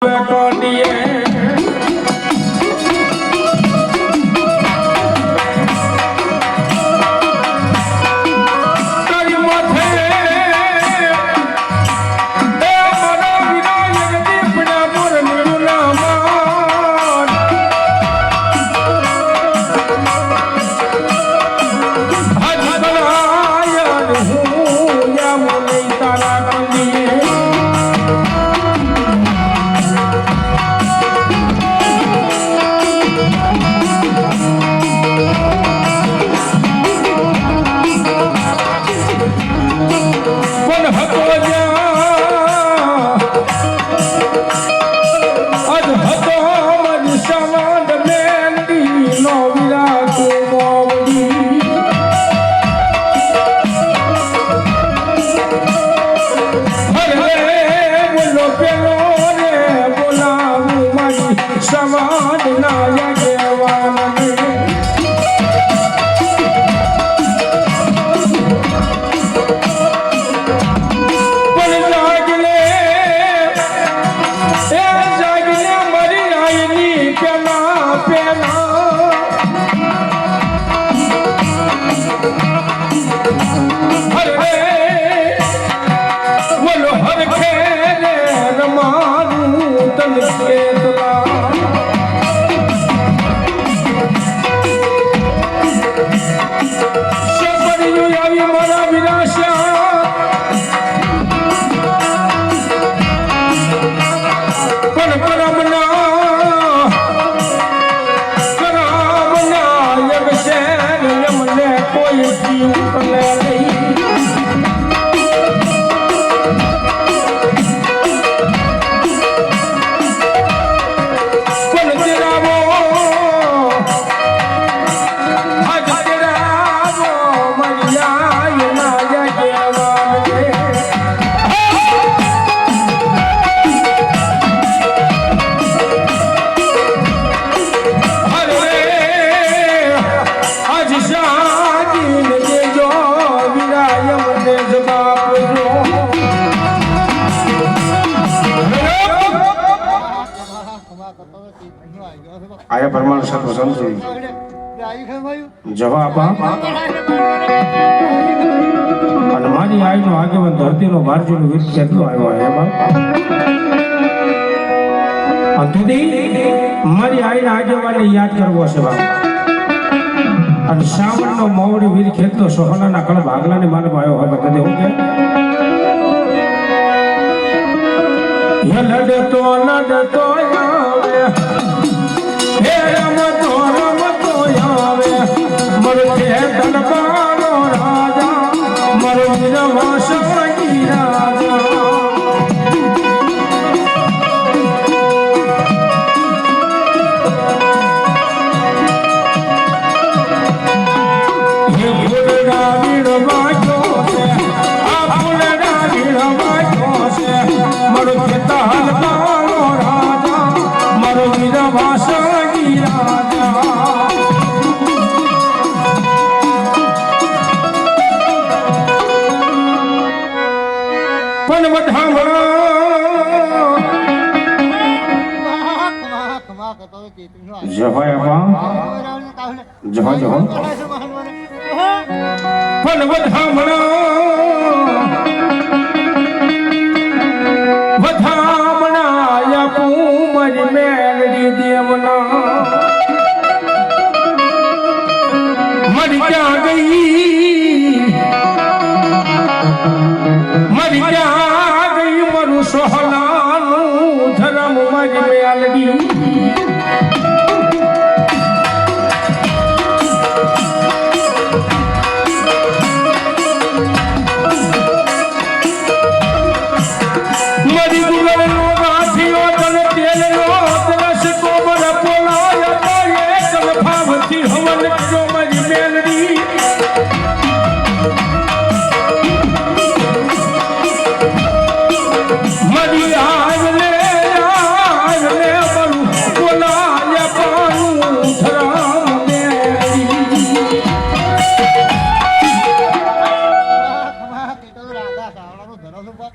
back on the air. બાપા. અને મારી આઈનો આગેવન ધરતીનો ભારતીનો વીર કેટલો આવ્યો હે, બાપા? અંતુદી મારી આઈના આગેવાને યાદ કરવો છે, બાપા. અને શ્રાવણનો મોવડી વીર ખેતનો સોહનાના કળ ભાગલાને માનવા આવ્યો હવે કદે હું કે લડતો લડતો, આવે. હે દલબા મારી મેળવી દેવના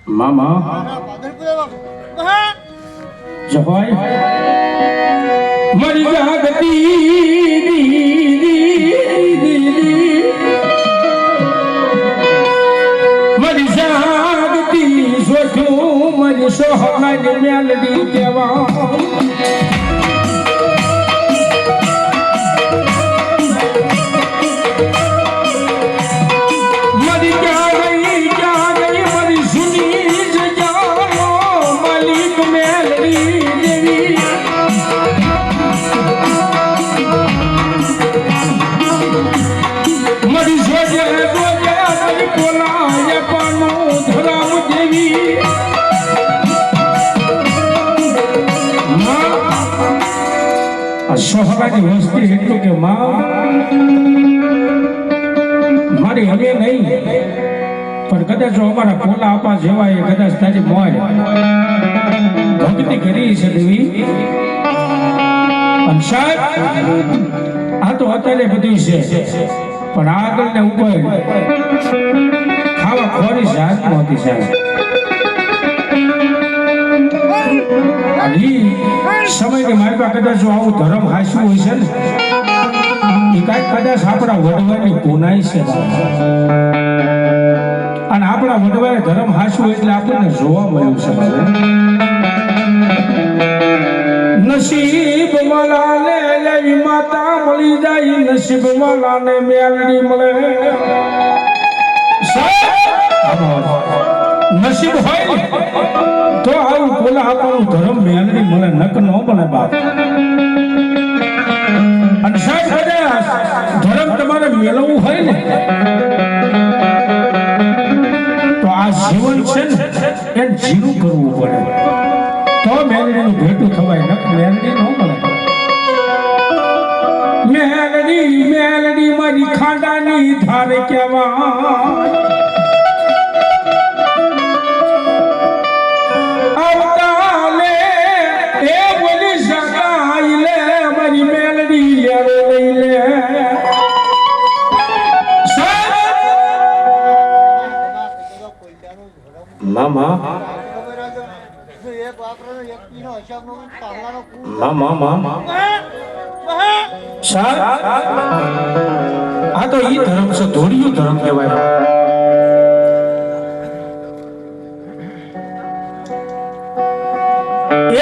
મામા. જહોય મરી જાગતી મરી જાગતી સોઠું મરી સોહન મેલડી કેવા આ સોહરાની વસ્તી એટલું કે માં, મારી હવે નહીં. પણ કદાચ જો અમારા કોલા આપા જેવા એ કદાચ તારી મોય. ભક્તિ કરી છે દેવી. અને સાહેબ, આ તો અત્યારે બધું છે. પણ આગળ ને ઉપર ખાવા ખોરી છે નહોતી સાહેબ. અને ઈ સમયની મારી પાસે કદાચ જો આવું ધર્મ હાસ્યું હોય છે ને, એ કાંઈક કદાચ આપણા વડવાની ગુનાઈ છે અને આપણા વડવાએ ધર્મ હાસ્યું એટલે આપણને જોવા મળ્યું છે નસીબ મલાને લેવી માતા મળી જાય, નસીબ મલાને મેલડી મળે. નસીબ હોય આપણું ધર્મ મેલડી મળે નક ન બને બાપ. અને સાહેબ ધર્મ તમારે મેળવવું હોય ને, તો આ જીવન છે ને, એ જીરું કરવું પડે. તો મેલડીનું ભેટું થવાય નક મેલડી ન બને મેલડી મેલડી મારી ખાડાની ધાર કેવા મામા મામા. સાહેબ આ તો ઈ ધર્મ છે, ધોળિયું ધર્મ કહેવાય.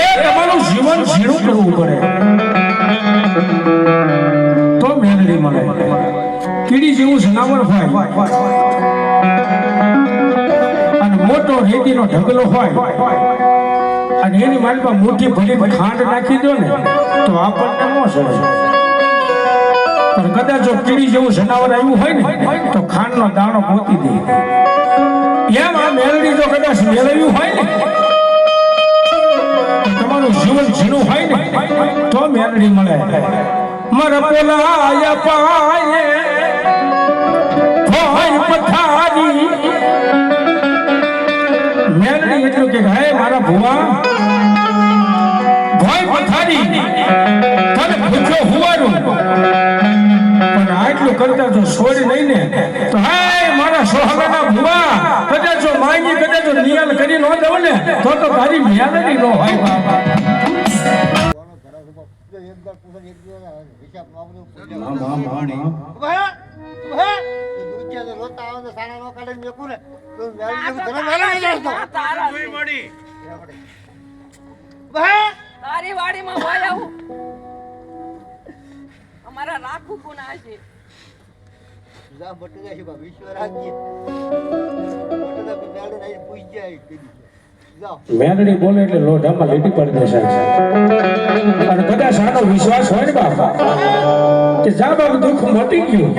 એ તમારું જીવન ઝીણું કરવું પડે. તો મેલડી મળે. કીડી જેવું જનાવર હોય. અને મોટો રેતીનો ઢગલો હોય. અને એની માલમાં મોટી ભરી ખાંડ નાખી દો ને, તો આપણને ન સડે પણ કદાચ જો કીડી જેવું જનાવર આવ્યું હોય ને, તો ખાંડનો દાણો મોતી દે. એમ આ મેલડી જો કદાચ મેળવ્યું હોય ને તમારું જીવન ઝીણું હોય ને, તો મેલડી મળે. મારા પેલા પાયે પથારી મારા ભુવા. ભોય પથારી. તને ભૂખ્યો હુવાનું પણ આટલું કરતા જો છોડી નહીં ને, તો હાય, મારા સોહાગાના ભુવા. કદાચ જો માંગી, કદાચ નિયલ કરી ન દઉં ને, તો તો તારી મેલડી ન હોય બાપા મા, મા, મા, મા. તારી વાડીમાં હોય આવું અમારા રાખું ગુના છે મેલડી બોલે એટલે લોઢામાં લીટી પડી દેશે અને કદાચ આનો વિશ્વાસ હોય ને બાપા, કે જા બાપ દુઃખ મટી ગયું.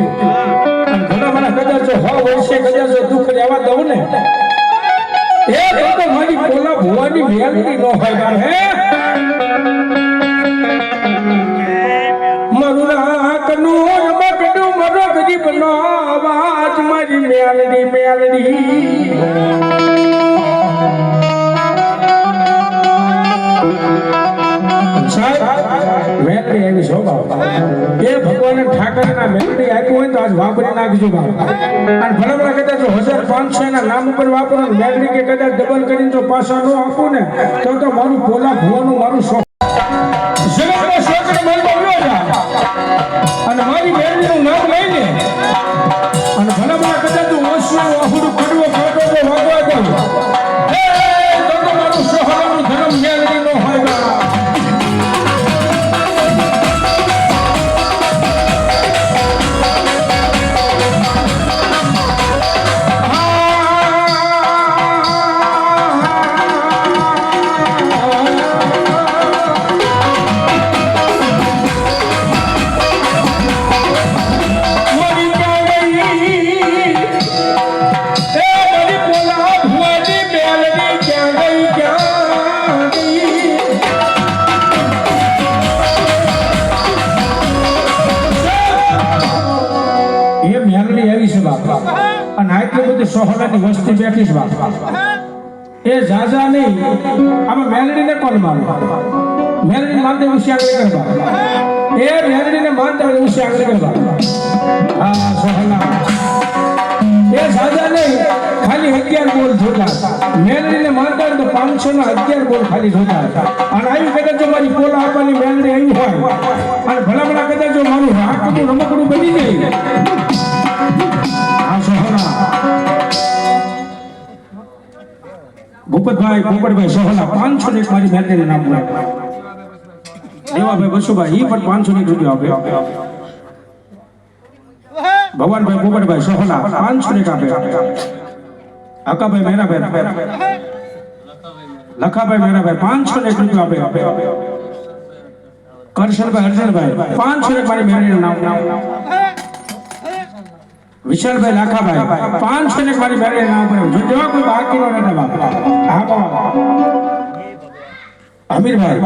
અને ઘણા મને કદાચ હો વર્ષે કદાચ દુઃખ રહેવા દઉં ને, એ તો મારી પોલા ભુવાની મેલડી નો હોય બાર, હે? મારું રાખનું મગડું મરો ગરીબ નો અવાજ, મારી મેલડી મેલડી. સાહેબ મેલડી આવી છો આપ્યું હોય તો આજ વાપરી નાખજો બાપ. અને ભલે ભલે કદાચ હજાર પાંચસો ના નામ ઉપર વાપરો મેલડી કે કદાચ ડબલ કરીને જો પાછા ન આપું ને, તો મારું પોલા ભુવાનું મારું શોખ જગતના શોખને મારી સોહરાની વસ્તી બેઠી છે બાપ. એ જાજા નહીં, આમાં મેલડીને કોણ મારે? મેલડી માનતે વિશે આગળ કરવા એ મેલડીને માનતા વિશે આગળ કરવા હા, સોહલા. એ જાજા નહીં, ખાલી અગિયાર બોલ જોતા મેલડીને માનતા તો પાંચસો ના અગિયાર બોલ ખાલી જોતા હતા. અને આવી કદાચ જો મારી પોલા આપવાની મેલડી આવી હોય, અને ભલા ભલા કદાચ જો મારું હાકનું રમકડું બની જાય. આ સોહલા. ભૂપતભાઈ ભૂપતભાઈ સોહલા, પાંચસો ને એક મારી મેલડીનું નામ દેવાભાઈ બસુભાઈ એ પણ પાંચસો ને એક રૂપિયા આપે. ભગવાનભાઈ પોપટભાઈ સોહલા, પાંચસો ને એક આપે. હકાભાઈ મેરાભાઈ લખાભાઈ મેરાભાઈ પાંચસો ને એક રૂપિયા આપે. આપે કરશનભાઈ હર્ષણભાઈ પાંચસો ને મારી મેળવીનું નામ વિશાલભાઈ લાખાભાઈ પાંચસો ને મારી મેળવીનું નામ પર જો જેવા કોઈ બાકી નો નથી બાપ અમીરભાઈ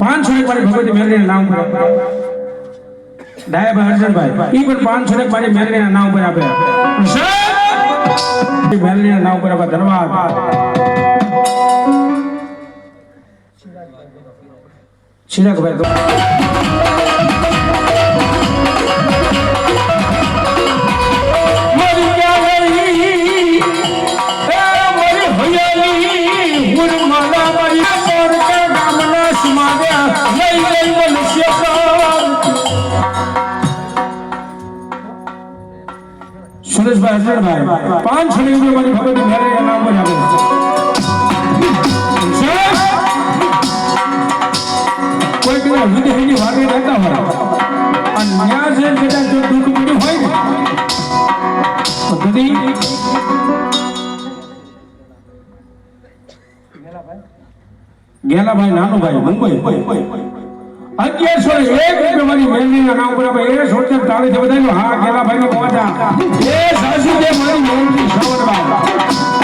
પાંચસો ને મારી ભગવતી મેળવીનું નામ પર ડાયાભાઈ હર્ષણભાઈ ઈ પણ પાંચસો ને મારી મેળવીના નામ પર આપે મેળવીના નામ પર આપે ધન્યવાદ. ચિરાગભાઈ સુરેશભાઈ હરણભાઈ પાંચ છડી મારી ભગવતી મેળવીના નામ પર આપે સુરેશ કોઈ વાગે રહેતા હોય અને ન્યા છે કદાચ જો હોય ને તો કદી ગેલાભાઈ નાનુભાઈ અગિયારસો એક રૂપિયા મારી મેલડીના નામ પર એ સોચે છે બધા હા ગેલાભાઈ નો પહોંચા એ સાસુ મારી મેળવી શ્રવણભાઈ એ